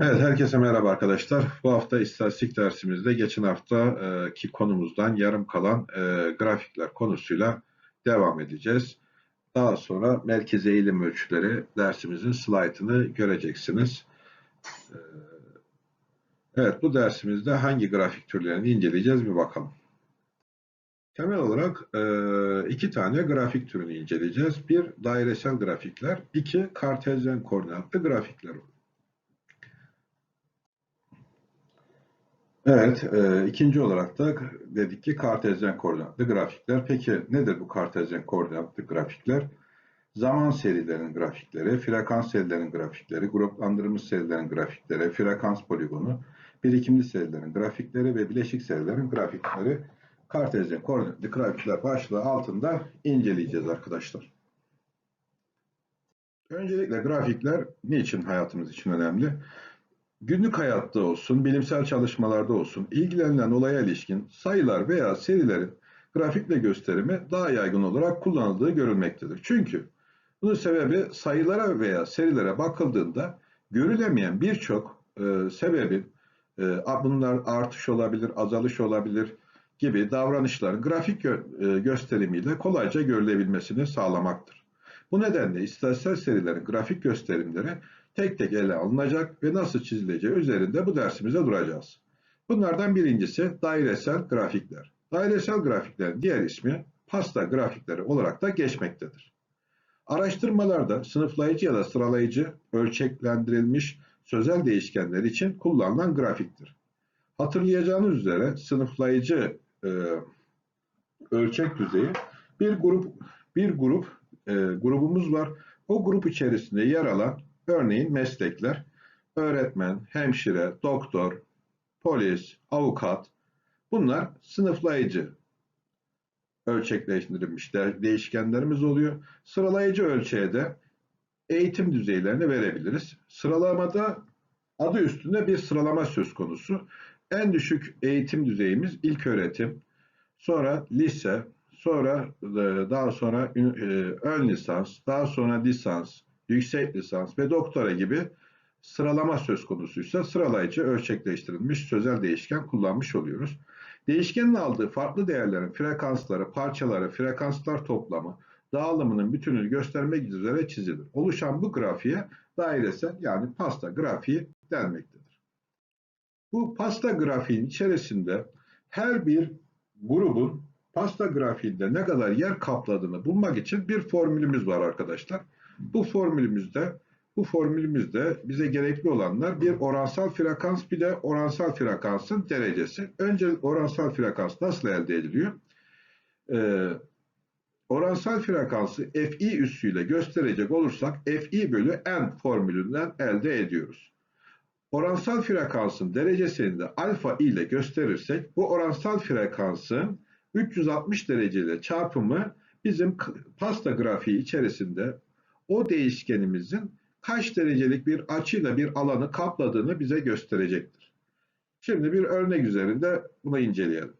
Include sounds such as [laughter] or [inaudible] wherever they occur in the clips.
Evet, herkese merhaba arkadaşlar. Bu hafta istatistik dersimizde geçen haftaki konumuzdan yarım kalan e, grafikler konusuyla devam edeceğiz. Daha sonra merkez eğilim ölçüleri dersimizin slaytını göreceksiniz. E, evet, bu dersimizde hangi grafik türlerini inceleyeceğiz bir bakalım. Temel olarak e, iki tane grafik türünü inceleyeceğiz. Bir dairesel grafikler, iki kartezyen koordinatlı grafikler olur. Evet, e, ikinci olarak da dedik ki kartezyen koordinatlı grafikler. Peki nedir bu kartezyen koordinatlı grafikler? Zaman serilerinin grafikleri, frekans serilerinin grafikleri, gruplandırılmış serilerin grafikleri, frekans poligonu, birikimli serilerin grafikleri ve bileşik serilerin grafikleri kartezyen koordinatlı grafikler başlığı altında inceleyeceğiz arkadaşlar. Öncelikle grafikler niçin hayatımız için önemli? Günlük hayatta olsun, bilimsel çalışmalarda olsun ilgilenilen olaya ilişkin sayılar veya serilerin grafikle gösterimi daha yaygın olarak kullanıldığı görülmektedir. Çünkü bunun sebebi sayılara veya serilere bakıldığında görülemeyen birçok e, sebebin e, bunlar artış olabilir, azalış olabilir gibi davranışların grafik gö e, gösterimiyle kolayca görülebilmesini sağlamaktır. Bu nedenle istatistiksel serilerin grafik gösterimleri tek tek ele alınacak ve nasıl çizileceği üzerinde bu dersimizde duracağız. Bunlardan birincisi dairesel grafikler. Dairesel grafiklerin diğer ismi pasta grafikleri olarak da geçmektedir. Araştırmalarda sınıflayıcı ya da sıralayıcı ölçeklendirilmiş sözel değişkenler için kullanılan grafiktir. Hatırlayacağınız üzere sınıflayıcı e, ölçek düzeyi bir grup bir grup e, grubumuz var. O grup içerisinde yer alan Örneğin meslekler, öğretmen, hemşire, doktor, polis, avukat bunlar sınıflayıcı ölçekleştirilmiş değişkenlerimiz oluyor. Sıralayıcı ölçeğe de eğitim düzeylerini verebiliriz. Sıralamada adı üstünde bir sıralama söz konusu. En düşük eğitim düzeyimiz ilk öğretim, sonra lise, sonra e, daha sonra e, ön lisans, daha sonra lisans, yüksek lisans ve doktora gibi sıralama söz konusuysa sıralayıcı ölçekleştirilmiş sözel değişken kullanmış oluyoruz. Değişkenin aldığı farklı değerlerin frekansları, parçaları, frekanslar toplamı, dağılımının bütününü göstermek üzere çizilir. Oluşan bu grafiğe dairesel yani pasta grafiği denmektedir. Bu pasta grafiğin içerisinde her bir grubun pasta grafiğinde ne kadar yer kapladığını bulmak için bir formülümüz var arkadaşlar. Bu formülümüzde bu formülümüzde bize gerekli olanlar bir oransal frekans bir de oransal frekansın derecesi. Önce oransal frekans nasıl elde ediliyor? Ee, oransal frekansı Fi üssüyle gösterecek olursak Fi bölü n formülünden elde ediyoruz. Oransal frekansın derecesini de alfa ile gösterirsek bu oransal frekansın 360 dereceyle çarpımı bizim pasta grafiği içerisinde o değişkenimizin kaç derecelik bir açıyla bir alanı kapladığını bize gösterecektir. Şimdi bir örnek üzerinde bunu inceleyelim.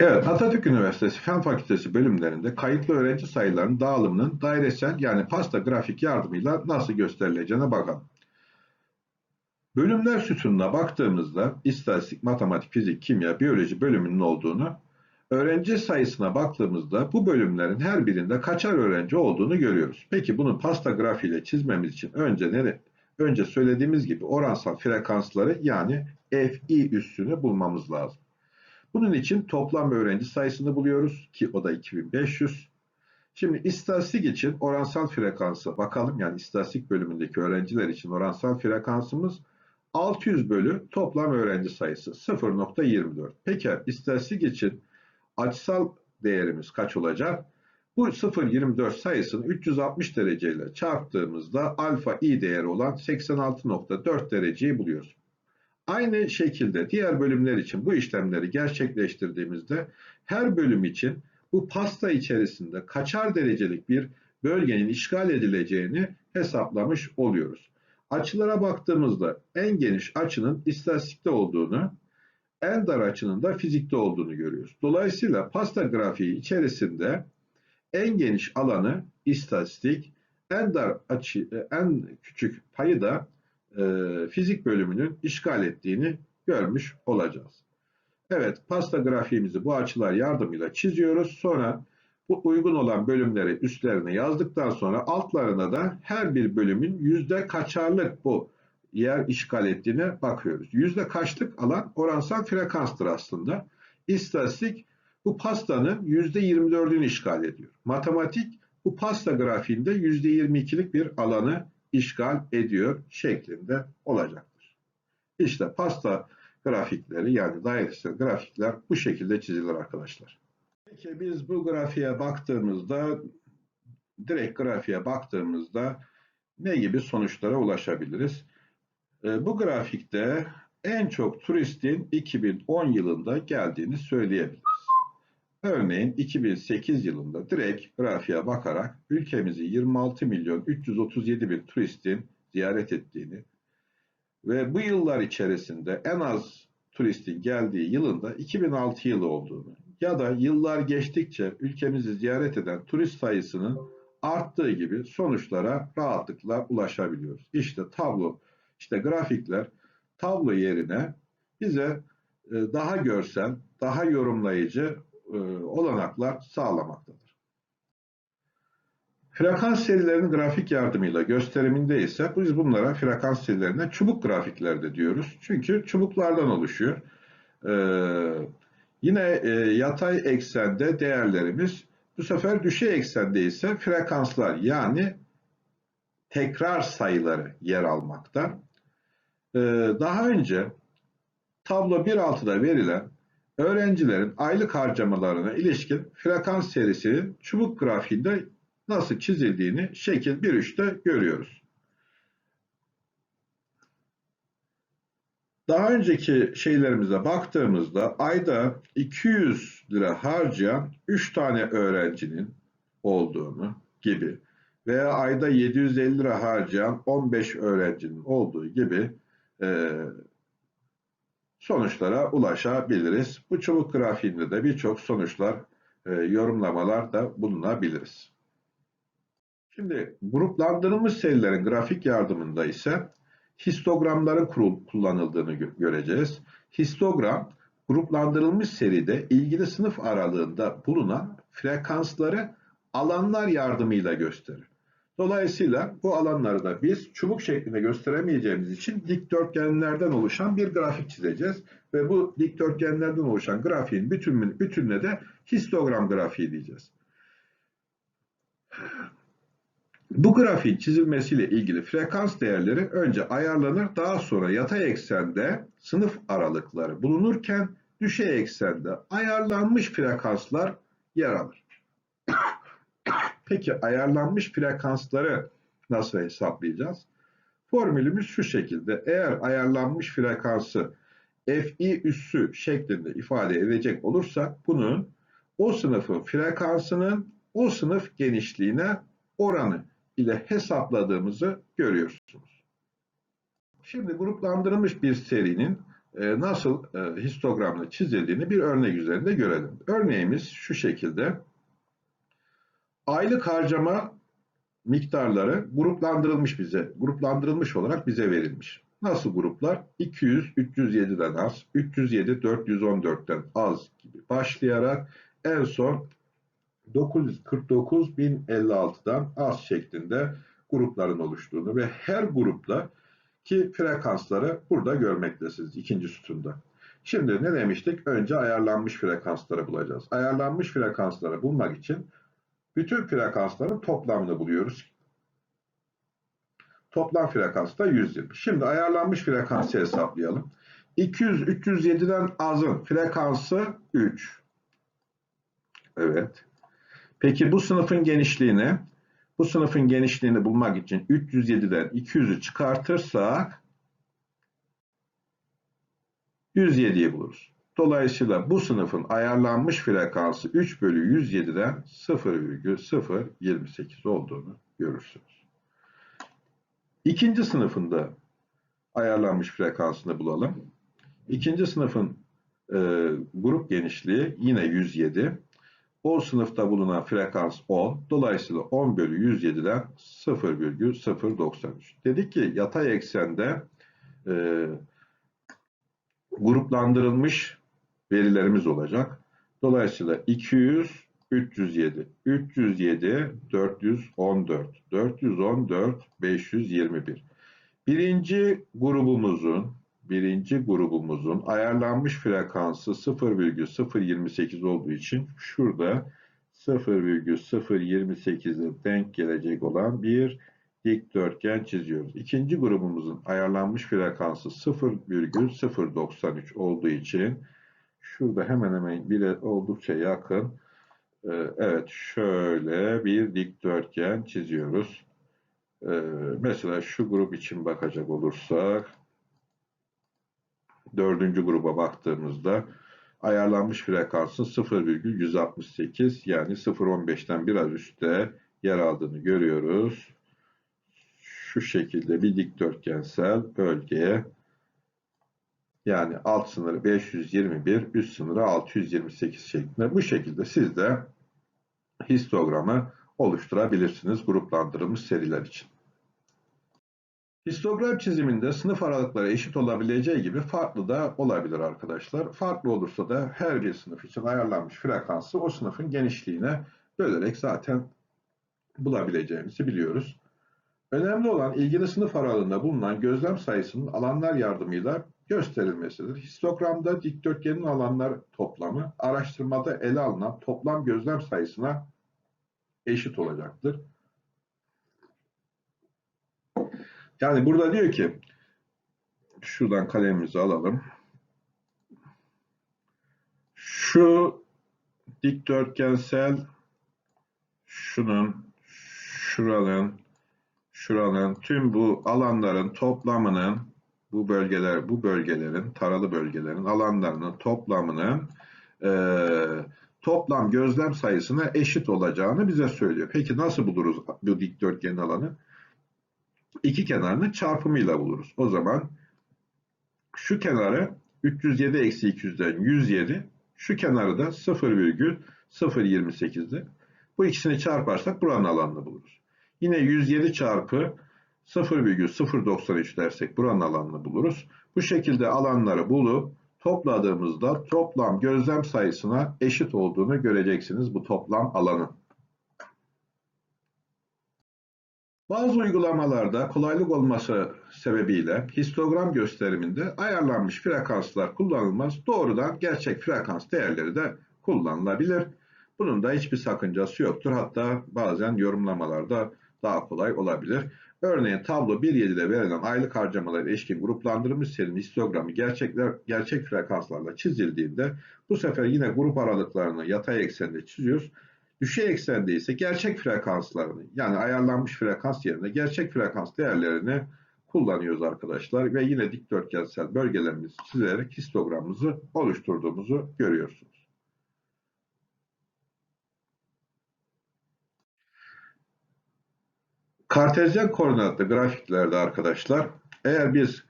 Evet, Atatürk Üniversitesi Fen Fakültesi bölümlerinde kayıtlı öğrenci sayılarının dağılımının dairesel yani pasta grafik yardımıyla nasıl gösterileceğine bakalım. Bölümler sütununa baktığımızda istatistik, matematik, fizik, kimya, biyoloji bölümünün olduğunu Öğrenci sayısına baktığımızda bu bölümlerin her birinde kaçar öğrenci olduğunu görüyoruz. Peki bunu pasta grafiğiyle çizmemiz için önce ne, önce söylediğimiz gibi oransal frekansları yani Fi üssünü bulmamız lazım. Bunun için toplam öğrenci sayısını buluyoruz ki o da 2500. Şimdi istatistik için oransal frekansı bakalım yani istatistik bölümündeki öğrenciler için oransal frekansımız 600 bölü toplam öğrenci sayısı 0.24. Peki istatistik için açısal değerimiz kaç olacak? Bu 0.24 sayısını 360 dereceyle çarptığımızda alfa i değeri olan 86.4 dereceyi buluyoruz. Aynı şekilde diğer bölümler için bu işlemleri gerçekleştirdiğimizde her bölüm için bu pasta içerisinde kaçar derecelik bir bölgenin işgal edileceğini hesaplamış oluyoruz. Açılara baktığımızda en geniş açının istatistikte olduğunu, en dar açının da fizikte olduğunu görüyoruz. Dolayısıyla pasta grafiği içerisinde en geniş alanı istatistik, en dar açı, en küçük payı da e, fizik bölümünün işgal ettiğini görmüş olacağız. Evet, pasta grafiğimizi bu açılar yardımıyla çiziyoruz. Sonra bu uygun olan bölümleri üstlerine yazdıktan sonra altlarına da her bir bölümün yüzde kaçarlık bu yer işgal ettiğine bakıyoruz. Yüzde kaçlık alan oransal frekanstır aslında. İstatistik bu pastanın yüzde 24'ünü işgal ediyor. Matematik bu pasta grafiğinde yüzde 22'lik bir alanı işgal ediyor şeklinde olacaktır. İşte pasta grafikleri yani dairesel grafikler bu şekilde çizilir arkadaşlar. Peki biz bu grafiğe baktığımızda direkt grafiğe baktığımızda ne gibi sonuçlara ulaşabiliriz? Ee, bu grafikte en çok turistin 2010 yılında geldiğini söyleyebiliriz. Örneğin 2008 yılında direkt grafiğe bakarak ülkemizi 26 milyon 337 bin turistin ziyaret ettiğini ve bu yıllar içerisinde en az turistin geldiği yılında 2006 yılı olduğunu ya da yıllar geçtikçe ülkemizi ziyaret eden turist sayısının arttığı gibi sonuçlara rahatlıkla ulaşabiliyoruz. İşte tablo, işte grafikler tablo yerine bize e, daha görsel, daha yorumlayıcı e, olanaklar sağlamaktadır. Frekans serilerinin grafik yardımıyla gösteriminde ise biz bunlara frekans serilerine çubuk grafikler de diyoruz. Çünkü çubuklardan oluşuyor. Ee, yine e, yatay eksende değerlerimiz bu sefer düşey eksende ise frekanslar yani tekrar sayıları yer almakta. Ee, daha önce tablo 1.6'da verilen öğrencilerin aylık harcamalarına ilişkin frekans serisinin çubuk grafiğinde nasıl çizildiğini şekil 1.3'te görüyoruz. Daha önceki şeylerimize baktığımızda ayda 200 lira harcayan 3 tane öğrencinin olduğunu gibi veya ayda 750 lira harcayan 15 öğrencinin olduğu gibi e, sonuçlara ulaşabiliriz. Bu çubuk grafiğinde de birçok sonuçlar, e, yorumlamalar da bulunabiliriz. Şimdi gruplandırılmış serilerin grafik yardımında ise histogramların kullanıldığını göreceğiz. Histogram gruplandırılmış seride ilgili sınıf aralığında bulunan frekansları alanlar yardımıyla gösterir. Dolayısıyla bu alanları da biz çubuk şeklinde gösteremeyeceğimiz için dikdörtgenlerden oluşan bir grafik çizeceğiz. Ve bu dikdörtgenlerden oluşan grafiğin bütün, bütününe de histogram grafiği diyeceğiz. Bu grafiğin çizilmesiyle ilgili frekans değerleri önce ayarlanır, daha sonra yatay eksende sınıf aralıkları bulunurken düşey eksende ayarlanmış frekanslar yer alır. Peki ayarlanmış frekansları nasıl hesaplayacağız? Formülümüz şu şekilde. Eğer ayarlanmış frekansı fi üssü şeklinde ifade edecek olursak bunu o sınıfın frekansının o sınıf genişliğine oranı ile hesapladığımızı görüyorsunuz. Şimdi gruplandırılmış bir serinin e, nasıl e, histogramla çizildiğini bir örnek üzerinde görelim. Örneğimiz şu şekilde. Aylık harcama miktarları gruplandırılmış bize, gruplandırılmış olarak bize verilmiş. Nasıl gruplar? 200, 307'den az, 307, 414'ten az gibi başlayarak en son 949.056'dan az şeklinde grupların oluştuğunu ve her grupla ki frekansları burada görmektesiniz ikinci sütunda. Şimdi ne demiştik? Önce ayarlanmış frekansları bulacağız. Ayarlanmış frekansları bulmak için bütün frekansların toplamını buluyoruz. Toplam frekans da 120. Şimdi ayarlanmış frekansı hesaplayalım. 200 307'den azın frekansı 3. Evet. Peki bu sınıfın genişliğini bu sınıfın genişliğini bulmak için 307'den 200'ü çıkartırsak 107'yi buluruz. Dolayısıyla bu sınıfın ayarlanmış frekansı 3 bölü 107'den 0,028 olduğunu görürsünüz. İkinci sınıfında ayarlanmış frekansını bulalım. İkinci sınıfın e, grup genişliği yine 107. O sınıfta bulunan frekans 10. Dolayısıyla 10 bölü 107'den 0,093. Dedik ki yatay eksende e, gruplandırılmış verilerimiz olacak. Dolayısıyla 200, 307, 307, 414, 414, 521. Birinci grubumuzun birinci grubumuzun ayarlanmış frekansı 0,028 olduğu için şurada 0,028'e denk gelecek olan bir dikdörtgen çiziyoruz. İkinci grubumuzun ayarlanmış frekansı 0,093 olduğu için şurada hemen hemen bile oldukça yakın. Ee, evet şöyle bir dikdörtgen çiziyoruz. Ee, mesela şu grup için bakacak olursak dördüncü gruba baktığımızda ayarlanmış frekansın 0,168 yani 0,15'ten biraz üstte yer aldığını görüyoruz. Şu şekilde bir dikdörtgensel bölgeye yani alt sınırı 521, üst sınırı 628 şeklinde bu şekilde siz de histogramı oluşturabilirsiniz gruplandırılmış seriler için. Histogram çiziminde sınıf aralıkları eşit olabileceği gibi farklı da olabilir arkadaşlar. Farklı olursa da her bir sınıf için ayarlanmış frekansı o sınıfın genişliğine bölerek zaten bulabileceğimizi biliyoruz. Önemli olan ilgili sınıf aralığında bulunan gözlem sayısının alanlar yardımıyla gösterilmesidir. Histogramda dikdörtgenin alanlar toplamı araştırmada ele alınan toplam gözlem sayısına eşit olacaktır. Yani burada diyor ki şuradan kalemimizi alalım. Şu dikdörtgensel şunun şuranın şuranın tüm bu alanların toplamının bu bölgeler bu bölgelerin taralı bölgelerin alanlarının toplamının e, toplam gözlem sayısına eşit olacağını bize söylüyor. Peki nasıl buluruz bu dikdörtgenin alanı? iki kenarını çarpımıyla buluruz. O zaman şu kenarı 307 eksi 200'den 107, şu kenarı da 0,028'di. Bu ikisini çarparsak buranın alanını buluruz. Yine 107 çarpı 0,093 dersek buranın alanını buluruz. Bu şekilde alanları bulup topladığımızda toplam gözlem sayısına eşit olduğunu göreceksiniz bu toplam alanın. Bazı uygulamalarda kolaylık olması sebebiyle histogram gösteriminde ayarlanmış frekanslar kullanılmaz. Doğrudan gerçek frekans değerleri de kullanılabilir. Bunun da hiçbir sakıncası yoktur. Hatta bazen yorumlamalarda daha kolay olabilir. Örneğin tablo 1.7'de verilen aylık harcamalar ilişkin gruplandırılmış serinin histogramı gerçekler, gerçek frekanslarla çizildiğinde bu sefer yine grup aralıklarını yatay eksende çiziyoruz. Düşey eksende ise gerçek frekanslarını yani ayarlanmış frekans yerine gerçek frekans değerlerini kullanıyoruz arkadaşlar ve yine dikdörtgensel bölgelerimizi çizerek histogramımızı oluşturduğumuzu görüyorsunuz. Kartezyen koordinatlı grafiklerde arkadaşlar eğer biz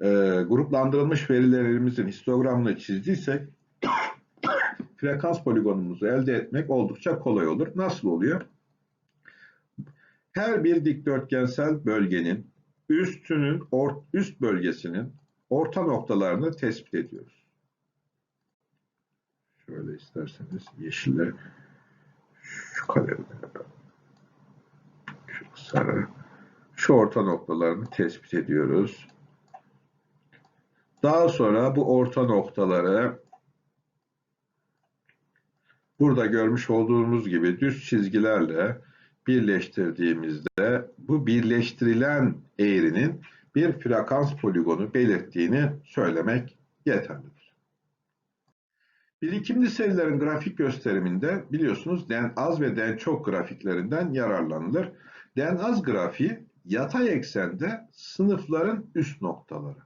e, gruplandırılmış verilerimizin histogramını çizdiysek [coughs] frekans poligonumuzu elde etmek oldukça kolay olur. Nasıl oluyor? Her bir dikdörtgensel bölgenin üstünün üst bölgesinin orta noktalarını tespit ediyoruz. Şöyle isterseniz yeşille şu kalemle sarı şu orta noktalarını tespit ediyoruz. Daha sonra bu orta noktaları burada görmüş olduğumuz gibi düz çizgilerle birleştirdiğimizde bu birleştirilen eğrinin bir frekans poligonu belirttiğini söylemek yeterlidir. Birikimli serilerin grafik gösteriminde biliyorsunuz den az ve den çok grafiklerinden yararlanılır. Den az grafiği yatay eksende sınıfların üst noktaları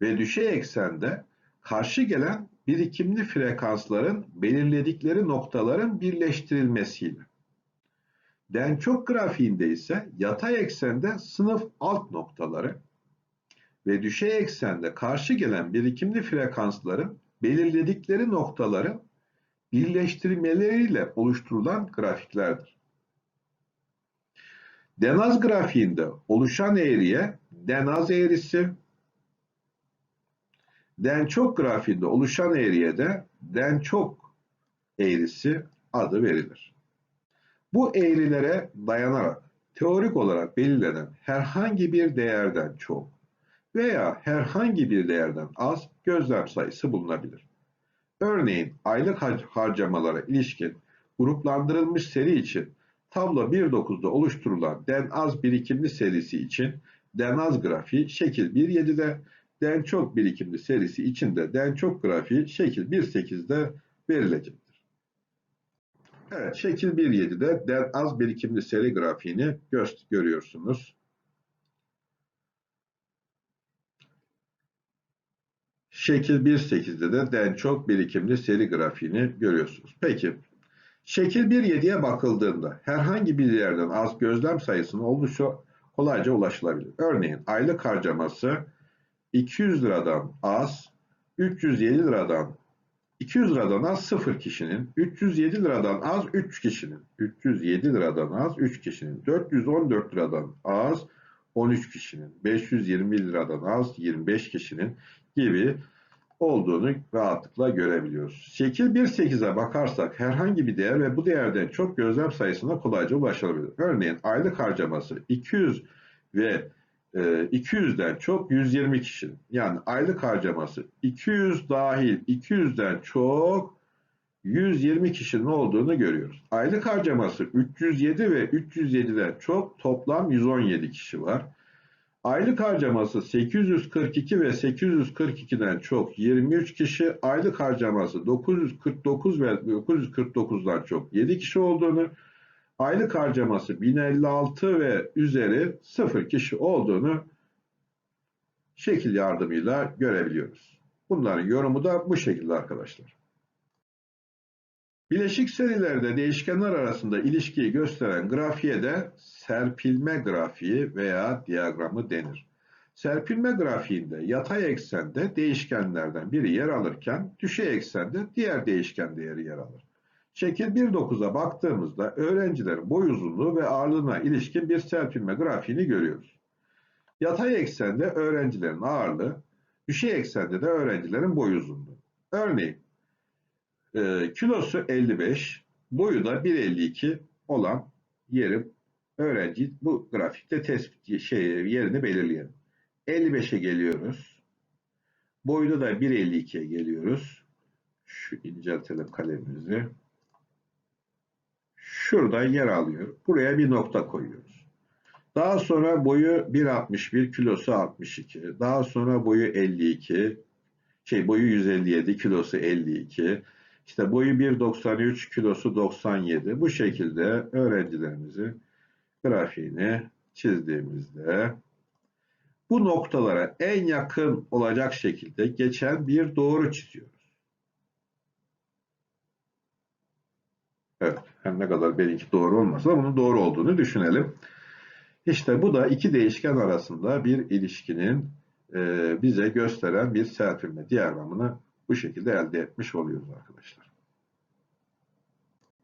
ve düşey eksende karşı gelen birikimli frekansların belirledikleri noktaların birleştirilmesiyle. Den çok grafiğinde ise yatay eksende sınıf alt noktaları ve düşey eksende karşı gelen birikimli frekansların belirledikleri noktaların birleştirmeleriyle oluşturulan grafiklerdir. Denaz grafiğinde oluşan eğriye denaz eğrisi, dençok grafiğinde oluşan eğriye de dençok eğrisi adı verilir. Bu eğrilere dayanarak teorik olarak belirlenen herhangi bir değerden çok veya herhangi bir değerden az gözlem sayısı bulunabilir. Örneğin aylık harcamalara ilişkin gruplandırılmış seri için tablo 1.9'da oluşturulan den az birikimli serisi için den az grafiği şekil 1.7'de, den çok birikimli serisi için de den çok grafiği şekil 1.8'de verilecektir. Evet, şekil 1.7'de den az birikimli seri grafiğini görüyorsunuz. Şekil 1.8'de de den çok birikimli seri grafiğini görüyorsunuz. Peki, şekil 1.7'ye bakıldığında herhangi bir yerden az gözlem sayısının oluşu kolayca ulaşılabilir. Örneğin aylık harcaması 200 liradan az, 307 liradan 200 liradan az 0 kişinin, 307 liradan az 3 kişinin, 307 liradan az 3 kişinin, 414 liradan az 13 kişinin, 520 liradan az 25 kişinin gibi olduğunu rahatlıkla görebiliyoruz. Şekil 1.8'e bakarsak herhangi bir değer ve bu değerden çok gözlem sayısına kolayca ulaşılabilir. Örneğin aylık harcaması 200 ve 200'den e, çok 120 kişinin yani aylık harcaması 200 dahil 200'den çok 120 kişinin olduğunu görüyoruz. Aylık harcaması 307 ve 307'den çok toplam 117 kişi var. Aylık harcaması 842 ve 842'den çok 23 kişi, aylık harcaması 949 ve 949'dan çok 7 kişi olduğunu, aylık harcaması 1056 ve üzeri 0 kişi olduğunu şekil yardımıyla görebiliyoruz. Bunların yorumu da bu şekilde arkadaşlar. Bileşik serilerde değişkenler arasında ilişkiyi gösteren grafiğe de serpilme grafiği veya diyagramı denir. Serpilme grafiğinde yatay eksende değişkenlerden biri yer alırken düşey eksende diğer değişken değeri yer alır. Şekil 1.9'a baktığımızda öğrencilerin boy uzunluğu ve ağırlığına ilişkin bir serpilme grafiğini görüyoruz. Yatay eksende öğrencilerin ağırlığı, düşey eksende de öğrencilerin boy uzunluğu. Örneğin e, kilosu 55, boyu da 1.52 olan yeri öğrenci bu grafikte tespit şey yerini belirleyelim. 55'e geliyoruz. Boyunda da 1.52'ye geliyoruz. Şu inceltelim kalemimizi. Şurada yer alıyor. Buraya bir nokta koyuyoruz. Daha sonra boyu 1.61, kilosu 62. Daha sonra boyu 52, şey boyu 157, kilosu 52. İşte boyu 1.93, kilosu 97. Bu şekilde öğrencilerimizi grafiğini çizdiğimizde bu noktalara en yakın olacak şekilde geçen bir doğru çiziyoruz. Evet, her ne kadar benimki doğru olmasa bunun doğru olduğunu düşünelim. İşte bu da iki değişken arasında bir ilişkinin e, bize gösteren bir serpilme diyagramını bu şekilde elde etmiş oluyoruz arkadaşlar.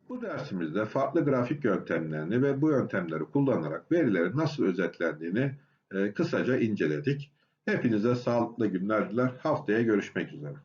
Bu dersimizde farklı grafik yöntemlerini ve bu yöntemleri kullanarak verilerin nasıl özetlendiğini e, kısaca inceledik. Hepinize sağlıklı günler diler. Haftaya görüşmek üzere.